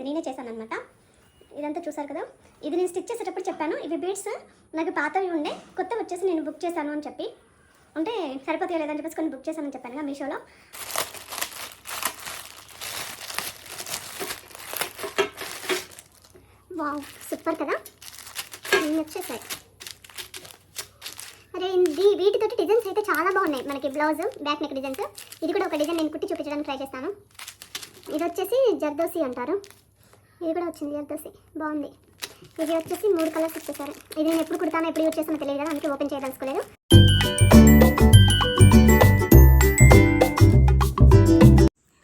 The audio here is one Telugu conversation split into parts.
ఇది నేనే చేశాను అనమాట ఇదంతా చూసారు కదా? ఇది నేను స్టిచ్ చేసేటప్పుడు చెప్పాను ఇవి బీడ్స్ నాకు పాతవి ఉండే కొత్త వచ్చేసి నేను బుక్ చేశాను అని చెప్పి. అంటే సరిపోతాయో లేదని చెప్పేసి కొన్ని బుక్ చేశానని చెప్పాను కదా మీషోలో. వావ్ సూపర్ కదా? ఇన్ని వచ్చేసాయి. అరే ఇది వీటితోటి డిజైన్స్ అయితే చాలా బాగున్నాయి. మనకి బ్లౌజ్ బ్యాక్ నెక్ డిజైన్స్ ఇది కూడా ఒక డిజైన్ నేను కుట్టి చూపించడానికి ట్రై చేస్తాను. ఇది వచ్చేసి జర్దోసి అంటారు. ఇది కూడా వచ్చింది జర్దోసి బాగుంది. ఇది వచ్చేసి మూడు కలర్స్ ఇచ్చేసారు. ఇది నేను ఎప్పుడు కుడతానో ఎప్పుడు యూజ్ చేస్తానో తెలియదు కదా అందుకే open చేయదలుచుకోలేదు.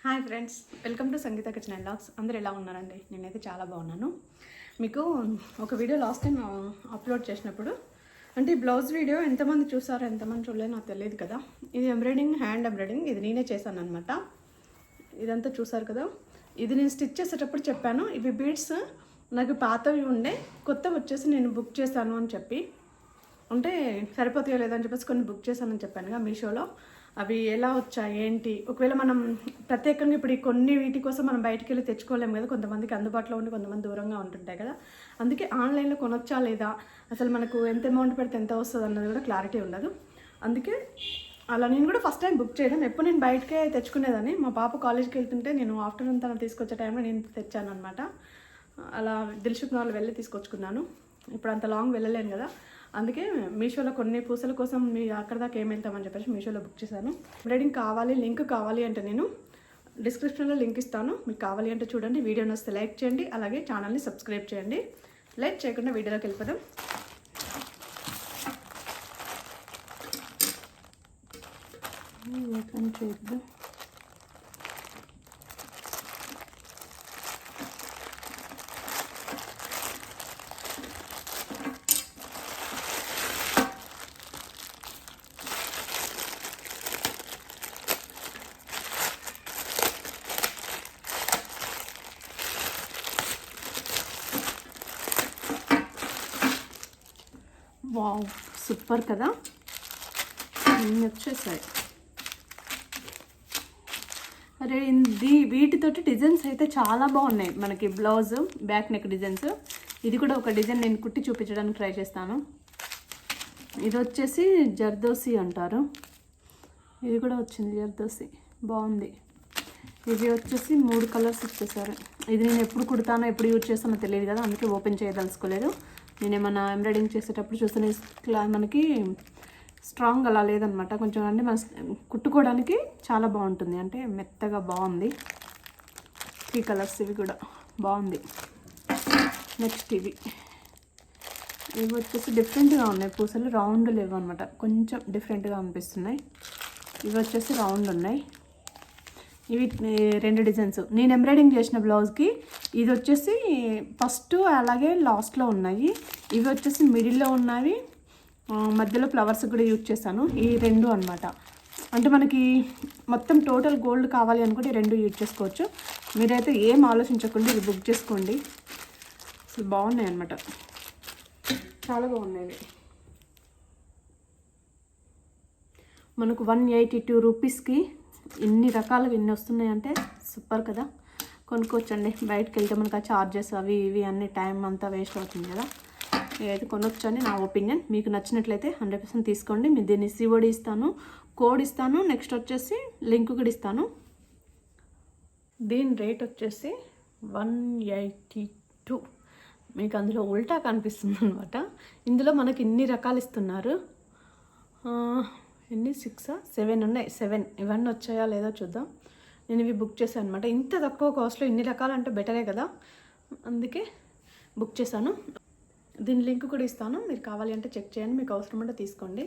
Hi friends welcome to Sangeetha kitchen and vlogs అందరూ ఎలా ఉన్నారండి? నేనైతే చాలా బాగున్నాను. మీకు ఒక వీడియో లాస్ట్ టైం అప్లోడ్ చేసినప్పుడు అంటే బ్లౌజ్ వీడియో ఎంతమంది చూసారో ఎంతమంది చూడలేదు నాకు తెలియదు కదా. ఇది ఎంబ్రాయిడింగ్ హ్యాండ్ ఎంబ్రాయిడింగ్ ఇది నేనే చేశాను అనమాట ఇదంతా చూసారు కదా? ఇది నేను స్టిచ్ చేసేటప్పుడు చెప్పాను. ఇవి బీడ్స్ నాకు పాతవి ఉండే కొత్తవి వచ్చేసి నేను బుక్ చేశాను అని చెప్పి. అంటే సరిపోతాయో లేదని చెప్పేసి కొన్ని బుక్ చేశానని చెప్పానుగా మీషోలో. అవి ఎలా వచ్చాయి ఏంటి? ఒకవేళ మనం ప్రత్యేకంగా ఇప్పుడు ఈ కొన్ని వీటి కోసం మనం బయటికి వెళ్ళి తెచ్చుకోలేము కదా కొంతమందికి అందుబాటులో ఉండి కొంతమంది దూరంగా ఉంటుంటాయి కదా. అందుకే ఆన్లైన్లో కొనొచ్చా లేదా? అసలు మనకు ఎంత అమౌంట్ పెడితే ఎంత వస్తుంది అన్నది కూడా క్లారిటీ ఉండదు. అందుకే అలా నేను కూడా ఫస్ట్ టైం బుక్ చేయడం. ఎప్పుడు నేను బయటకే తెచ్చుకునేదాన్ని. మా పాప కాలేజ్కి వెళ్తుంటే నేను ఆఫ్టర్నూన్ తను తీసుకొచ్చే టైంలో నేను తెచ్చాను అనమాట అలా దిల్షుక్ నాలు వెళ్ళి తీసుకొచ్చుకున్నాను. ఇప్పుడు అంత లాంగ్ వెళ్ళలేను కదా. అందుకే మీషోలో కొన్ని పూసల కోసం మీ అక్కడ దాకా ఏం వెళ్తామని చెప్పేసి మీషోలో బుక్ చేశాను. రీడింగ్ కావాలి లింక్ కావాలి అంటే నేను డిస్క్రిప్షన్లో లింక్ ఇస్తాను. మీకు కావాలి అంటే చూడండి. వీడియో వస్తే లైక్ చేయండి. అలాగే ఛానల్ని సబ్స్క్రైబ్ చేయండి. లైక్ చేయకుండా వీడియోలోకి వెళ్ళిపోదాం. ఓపెన్ చేద్దాం వావ్ సూపర్ కదా ఇన్ని వచ్చేసాయి అరే ఇది వీటితోటి డిజైన్స్ అయితే చాలా బాగున్నాయి. మనకి బ్లౌజ్ బ్యాక్ నెక్ డిజైన్స్. ఇది కూడా ఒక డిజైన్ నేను కుట్టి చూపించడానికి ట్రై చేస్తాను. ఇది వచ్చేసి జర్దోసి అంటారు. ఇది కూడా వచ్చింది జర్దోసి. బాగుంది. ఇది వచ్చేసి మూడు కలర్స్ ఇచ్చేసారు. ఇది నేను ఎప్పుడు కుడతానో ఎప్పుడు యూజ్ చేస్తానో తెలియదు కదా అందుకే ఓపెన్ చేయదలుచుకోలేదు. నేను ఏమన్నా ఎంబ్రాయిడింగ్ చేసేటప్పుడు చూస్తే మనకి స్ట్రాంగ్ అలా లేదనమాట. కొంచెం అంటే మన కుట్టుకోవడానికి చాలా బాగుంటుంది. అంటే మెత్తగా బాగుంది. ఈ కలర్స్ ఇవి కూడా బాగుంది. నెక్స్ట్ ఇవి. ఇవి వచ్చేసి డిఫరెంట్గా ఉన్నాయి. పూసలు రౌండ్ లేవు అనమాట. కొంచెం డిఫరెంట్గా అనిపిస్తున్నాయి. ఇవి వచ్చేసి రౌండ్ ఉన్నాయి. ఇవి రెండు డిజైన్స్ నేను ఎంబ్రాయిడింగ్ చేసిన బ్లౌజ్కి ఇది వచ్చేసి ఫస్ట్ అలాగే లాస్ట్లో ఉన్నాయి. ఇవి వచ్చేసి మిడిల్లో ఉన్నవి మధ్యలో ఫ్లవర్స్ కూడా యూజ్ చేశాను. ఈ రెండు అన్నమాట. అంటే మనకి మొత్తం టోటల్ గోల్డ్ కావాలి అనుకుంటే రెండు యూజ్ చేసుకోవచ్చు. మీరైతే ఏం ఆలోచించకుండా ఇది బుక్ చేసుకోండి. అసలు బాగున్నాయి అన్నమాట. చాలా బాగున్నాయి. మనకు వన్ ఎయిటీ టూ రూపీస్కి ఇన్ని రకాలుగా ఇన్ని వస్తున్నాయంటే సూపర్ కదా. కొనుక్కోవచ్చండి. బయటకు వెళ్తే మనకు ఆ చార్జెస్ అవి ఇవి అన్ని టైం అంతా వేస్ట్ అవుతుంది కదా. ఇదైతే కొనొచ్చు అని నా ఒపీనియన్. మీకు నచ్చినట్లయితే హండ్రెడ్ పర్సెంట్ తీసుకోండి. మీరు దీన్ని సివోడి ఇస్తాను కోడ్ ఇస్తాను నెక్స్ట్ వచ్చేసి లింక్ కూడా ఇస్తాను. దీని రేట్ వచ్చేసి వన్ ఎయిటీ టూ. మీకు అందులో ఉల్టా కనిపిస్తుంది అనమాట ఇందులో మనకి ఇన్ని రకాలు ఇస్తున్నారు. ఎన్ని సిక్స్? సెవెన్ ఉన్నాయి. సెవెన్. ఇవన్నీ వచ్చాయా లేదో చూద్దాం. నేను ఇవి బుక్ చేశాను అనమాట ఇంత తక్కువ కాస్ట్లో ఇన్ని రకాలు అంటే బెటరే కదా. అందుకే బుక్ చేశాను. దీని లింక్ కూడా ఇస్తాను. మీరు కావాలి అంటే చెక్ చేయండి. మీకు అవసరం ఉంటే తీసుకోండి.